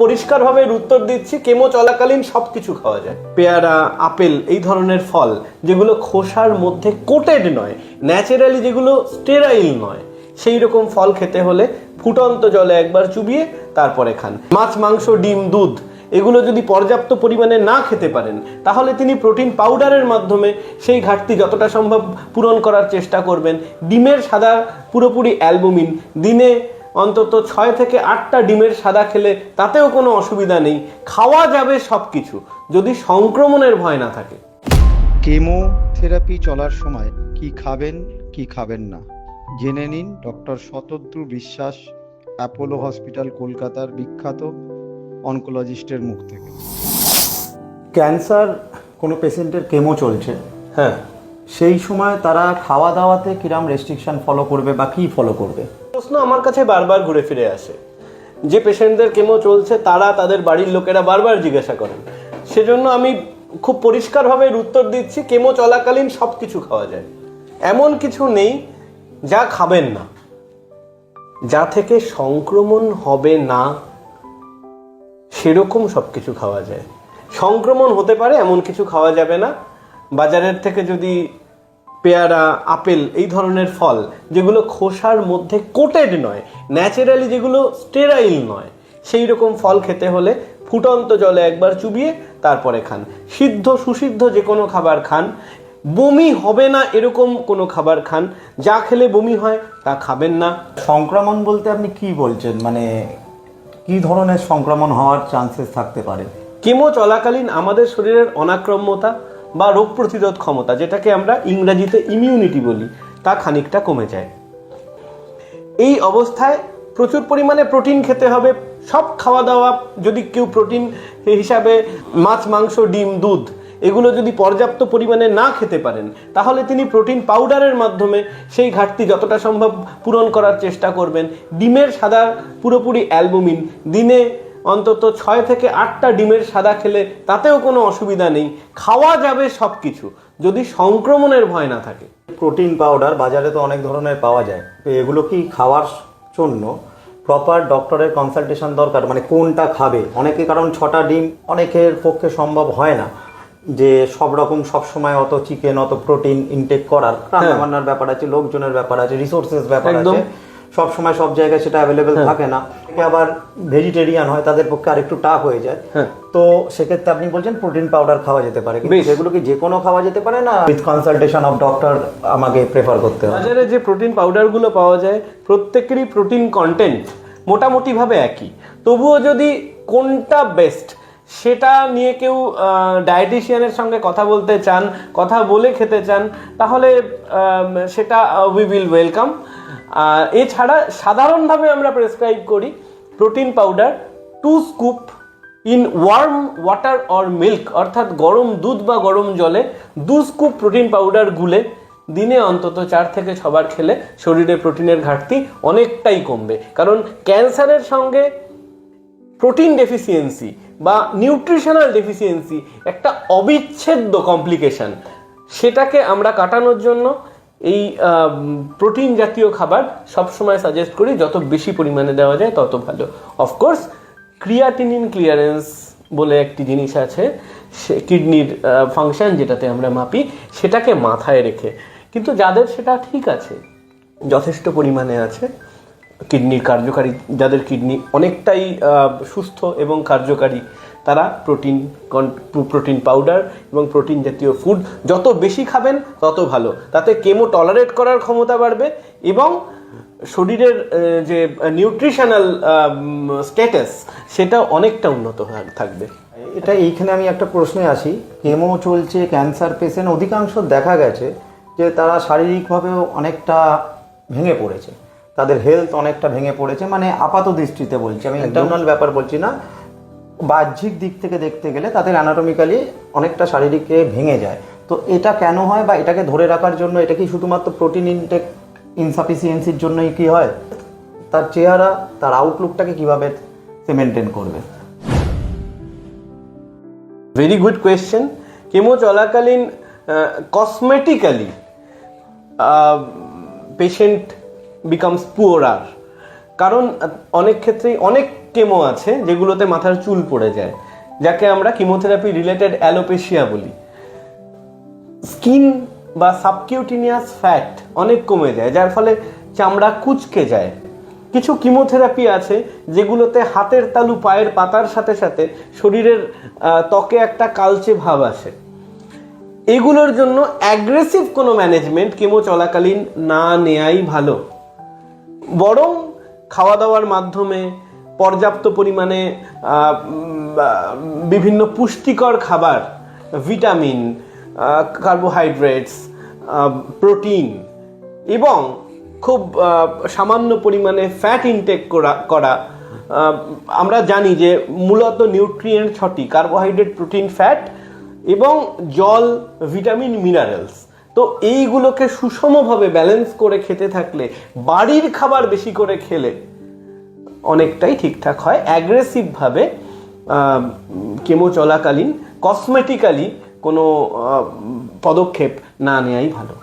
পরিষ্কারভাবে উত্তর দিচ্ছি, কেমো চলাকালীন সব কিছু খাওয়া যায়। পেয়ারা, আপেল, এই ধরনের ফল, যেগুলো খোসার মধ্যে কোটেড নয়, ন্যাচারালি যেগুলো স্টেরাইল নয়, সেই রকম ফল খেতে হলে ফুটন্ত জলে একবার চুবিয়ে তারপরে খান। মাছ, মাংস, ডিম, দুধ, এগুলো যদি পর্যাপ্ত পরিমাণে না খেতে পারেন, তাহলে তিনি প্রোটিন পাউডারের মাধ্যমে সেই ঘাটতি যতটা সম্ভব পূরণ করার চেষ্টা করবেন। ডিমের সাদা পুরোপুরি অ্যালবুমিন, দিনে অন্তত ছয় থেকে আটটা ডিমের সাদা খেলে তাতেও কোনো অসুবিধা নেই। খাওয়া যাবে সব কিছু যদি সংক্রমণের ভয় না থাকে। কেমোথেরাপি চলার সময় কি খাবেন কি খাবেন না? জেনে নিন ডক্টর শতদ্রু বিশ্বাস অ্যাপোলো হসপিটাল কলকাতার বিখ্যাত অনকোলজিস্টের মুখ থেকে। ক্যান্সার কোনো পেশেন্টের কেমো চলছে। হ্যাঁ। সেই সময় তারা খাওয়া দাওয়াতে কিরাম রেস্ট্রিকশন ফলো করবে বা কি ফলো করবে? প্রশ্ন আমার কাছে বারবার ঘুরে ফিরে আসে। যে পেশেন্টদের কেমো চলছে, তারা তাদের বাড়ির লোকেরা বারবার জিজ্ঞাসা করেন। সেজন্য আমি খুব পরিষ্কারভাবে উত্তর দিচ্ছি, কেমো চলাকালীন সব কিছু খাওয়া যায়। এমন কিছু নেই যা খাবেন না। যা থেকে সংক্রমণ হবে না, সেরকম সব কিছু খাওয়া যায়। সংক্রমণ হতে পারে, এমন কিছু খাওয়া যাবে না। বাজারের থেকে যদি পেয়ারা আপেল এই ধরনের ফল যেগুলো খোসার মধ্যে কোটেড নয় ন্যাচারালি যেগুলো স্টেরাইল নয় সেই রকম ফল খেতে হলে ফুটন্ত জলে একবার চুবিয়ে তারপরে খান। সিদ্ধ সুসিদ্ধ যে কোনো খাবার খান। বমি হবে না এরকম কোনো খাবার খান। যা খেলে বমি হয় তা খাবেন না। সংক্রমণ বলতে আপনি কি বলছেন? মানে কি ধরনের সংক্রমণ হওয়ার চান্সেস থাকতে পারে? কেমো চলাকালীন আমাদের শরীরের অনাক্রম্যতা বা রোগ প্রতিরোধ ক্ষমতা, যেটাকে আমরা ইংরাজিতে ইমিউনিটি বলি, তা খানিকটা কমে যায়। এই অবস্থায় প্রচুর পরিমাণে প্রোটিন খেতে হবে। সব খাওয়া দাওয়া যদি কেউ প্রোটিন হিসাবে মাছ, মাংস, ডিম, দুধ, এগুলো যদি পর্যাপ্ত পরিমাণে না খেতে পারেন, তাহলে তিনি প্রোটিন পাউডারের মাধ্যমে সেই ঘাটতি যতটা সম্ভব পূরণ করার চেষ্টা করবেন। ডিমের সাদা পুরোপুরি অ্যালবুমিন দিনে অন্তত ছয় থেকে আটটা ডিমের সাদা খেলে তাতেও কোনো অসুবিধা নেই। খাওয়া যাবে সব কিছু যদি সংক্রমণের ভয় না থাকে। প্রোটিন পাউডার বাজারে তো অনেক ধরনের পাওয়া যায়। তো এগুলো কি খাওয়ার জন্য প্রপার ডক্টরের কনসালটেশন দরকার? মানে কোনটা খাবে? অনেকে কারণ ছটা ডিম অনেকের পক্ষে সম্ভব হয় না যে সব রকম সব সময় অত চিকেন অত প্রোটিন ইনটেক করার। রান্না বান্নার ব্যাপার আছে লোকজনের ব্যাপার আছে রিসোর্সেস ব্যাপার। আছে। সব সময় সব জায়গায় সেটা অ্যাভেলেবেল থাকে না। অনেকে আবার ভেজিটেরিয়ান হয় তাদের পক্ষে আরেকটু টাফ হয়ে যায়। হ্যাঁ। তো সেক্ষেত্রে আপনি বলছেন প্রোটিন পাউডার খাওয়া যেতে পারে। কিন্তু সেগুলো কি যে কোনো খাওয়া যেতে পারে না? উইথ কনসালটেশন অফ ডক্টর আমাকে প্রেফার করতে হবে। বাজারে যে প্রোটিন পাউডারগুলো পাওয়া যায় প্রত্যেকেরই প্রোটিন কন্টেন্ট মোটামুটিভাবে একই। তবুও যদি কোনটা বেস্ট সেটা নিয়ে কেউ ডায়েটিশিয়ানের সঙ্গে কথা বলতে চান কথা বলে খেতে চান তাহলে সেটা উই উইল ওয়েলকাম এছাড়া সাধারণভাবে আমরা প্রেসক্রাইব করি protein powder two scoop in warm water or milk অর্থাৎ গরম দুধ বা গরম জলে দু স্কুপ প্রোটিন পাউডার গুলে দিনে অন্তত চার থেকে ছবার খেলে শরীরে প্রোটিনের ঘাটতি অনেকটাই কমবে। কারণ ক্যান্সারের সঙ্গে প্রোটিন ডেফিসিয়েন্সি বা নিউট্রিশনাল ডেফিসিয়েন্সি একটা অবিচ্ছেদ্য কমপ্লিকেশন সেটাকে আমরা কাটানোর জন্য এই প্রোটিন জাতীয় খাবার সবসময় সাজেস্ট করি, যত বেশি পরিমাণে দেওয়া যায় তত ভালো। অফকোর্স ক্রিয়াটিনিন ক্লিয়ারেন্স বলে একটি জিনিস আছে, সে কিডনির ফাংশন যেটাতে আমরা মাপি, সেটাকে মাথায় রেখে। কিন্তু যাদের সেটা ঠিক আছে, যথেষ্ট পরিমাণে আছে, কিডনির কার্যকারী, যাদের কিডনি অনেকটাই সুস্থ এবং কার্যকারী তারা প্রোটিন প্রোটিন পাউডার এবং প্রোটিন জাতীয় ফুড যত বেশি খাবেন তত ভালো। তাতে কেমো টলারেট করার ক্ষমতা বাড়বে এবং শরীরের যে নিউট্রিশনাল স্ট্যাটাস সেটা অনেকটা উন্নত থাকবে। এটা এইখানে আমি একটা প্রশ্নে আসি। কেমো চলছে ক্যান্সার পেশেন্ট অধিকাংশ দেখা গেছে যে তারা শারীরিকভাবেও অনেকটা ভেঙে পড়েছে। তাদের হেলথ অনেকটা ভেঙে পড়েছে মানে আপাত দৃষ্টিতে বলছি। আমি ইন্টারনাল ব্যাপার বলছি না। বাহ্যিক দিক থেকে দেখতে গেলে তাদের অ্যানাটমিক্যালি অনেকটা শারীরিকে ভেঙে যায়। তো এটা কেন হয় বা এটাকে ধরে রাখার জন্য এটা কি শুধুমাত্র প্রোটিন ইনটেক ইনসাফিসিয়েন্সির জন্যই কি হয়? তার চেহারা, তার আউটলুকটাকে কীভাবে সে মেনটেন করবে? ভেরি গুড কোয়েশ্চেন কেমো চলাকালীন কসমেটিক্যালি পেশেন্ট বিকামস পুয়ারার কারণ, অনেক ক্ষেত্রেই অনেক কেমো আছে, যেগুলোতে মাথার চুল পড়ে যায়, যাকে আমরা কিমোথেরাপি রিলেটেড অ্যালোপেশিয়া বলি। স্কিন বা সাবকিউটিনিয়াস ফ্যাট অনেক কমে যায়, যার ফলে চামড়া কুচকে যায়। কিছু কিমোথেরাপি আছে, যেগুলোতে হাতের তালু, পায়ের পাতার সাথে সাথে শরীরের ত্বকে একটা কালচে ভাব আসে। এগুলোর জন্য অ্যাগ্রেসিভ কোনো ম্যানেজমেন্ট কেমো চলাকালীন না নেয়াই ভালো। বরং খাওয়া দাওয়ার মাধ্যমে পর্যাপ্ত পরিমাণে বিভিন্ন পুষ্টিকর খাবার, ভিটামিন কার্বোহাইড্রেটস প্রোটিন এবং খুব সামান্য পরিমাণে ফ্যাট ইনটেক করা করা আমরা জানি যে মূলত নিউট্রিয়েন্ট ছটি কার্বোহাইড্রেট প্রোটিন ফ্যাট এবং জল ভিটামিন মিনারেলস তো এইগুলোকে সুষমভাবে ব্যালেন্স করে খেতে থাকলে, বাড়ির খাবার বেশি করে খেলে অনেকটাই ঠিকঠাক হয়। অ্যাগ্রেসিভভাবে কেমো চলাকালীন কসমেটিক্যালি কোনো পদক্ষেপ না নেওয়াই ভালো।